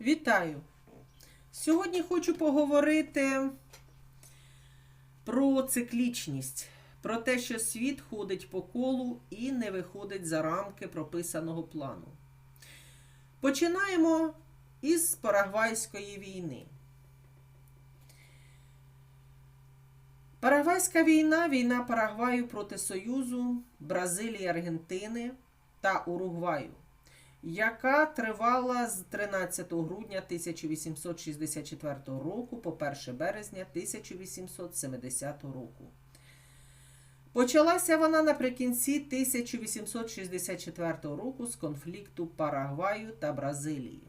Вітаю! Сьогодні хочу поговорити про циклічність, про те, що світ ходить по колу і не виходить за рамки прописаного плану. Починаємо із Парагвайської війни. Парагвайська війна війна Парагваю проти Союзу, Бразилії, Аргентини та Уругваю яка тривала з 13 грудня 1864 року по 1 березня 1870 року. Почалася вона наприкінці 1864 року з конфлікту Парагваю та Бразилії.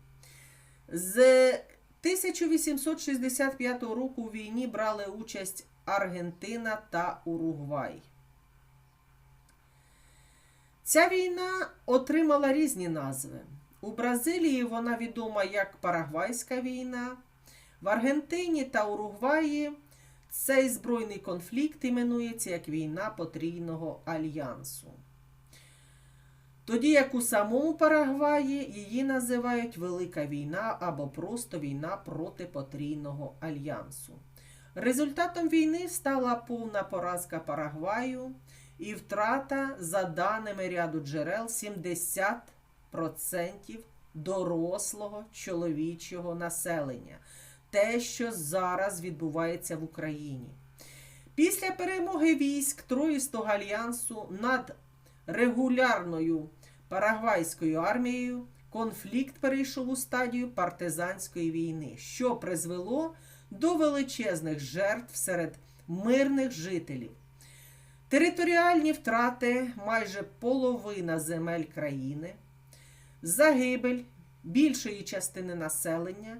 З 1865 року у війні брали участь Аргентина та Уругвай. Ця війна отримала різні назви. У Бразилії вона відома як Парагвайська війна, в Аргентині та Уругваї цей збройний конфлікт іменується як війна потрійного альянсу. Тоді як у самому Парагваї її називають Велика війна або просто війна проти потрійного альянсу. Результатом війни стала повна поразка Парагваю і втрата, за даними ряду джерел, 70% дорослого чоловічого населення. Те, що зараз відбувається в Україні. Після перемоги військ Троїстого альянсу над регулярною Парагвайською армією конфлікт перейшов у стадію партизанської війни, що призвело до величезних жертв серед мирних жителів. Територіальні втрати майже половина земель країни, загибель більшої частини населення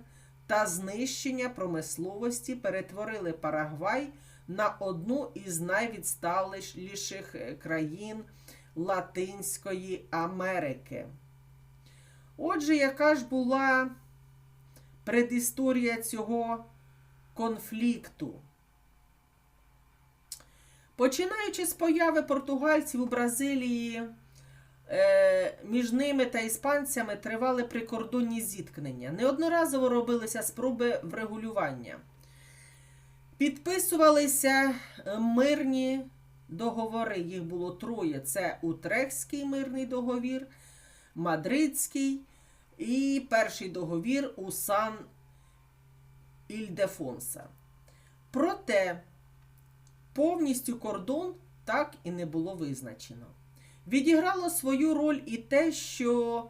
та знищення промисловості перетворили Парагвай на одну із найвідсталіших країн Латинської Америки. Отже, яка ж була предісторія цього конфлікту? Починаючи з появи португальців у Бразилії, е, між ними та іспанцями тривали прикордонні зіткнення. Неодноразово робилися спроби врегулювання. Підписувалися мирні договори, їх було троє: це Утрехський мирний договір, Мадридський і перший договір у Сан Ільдефонса. Проте повністю кордон так і не було визначено. Відіграло свою роль і те, що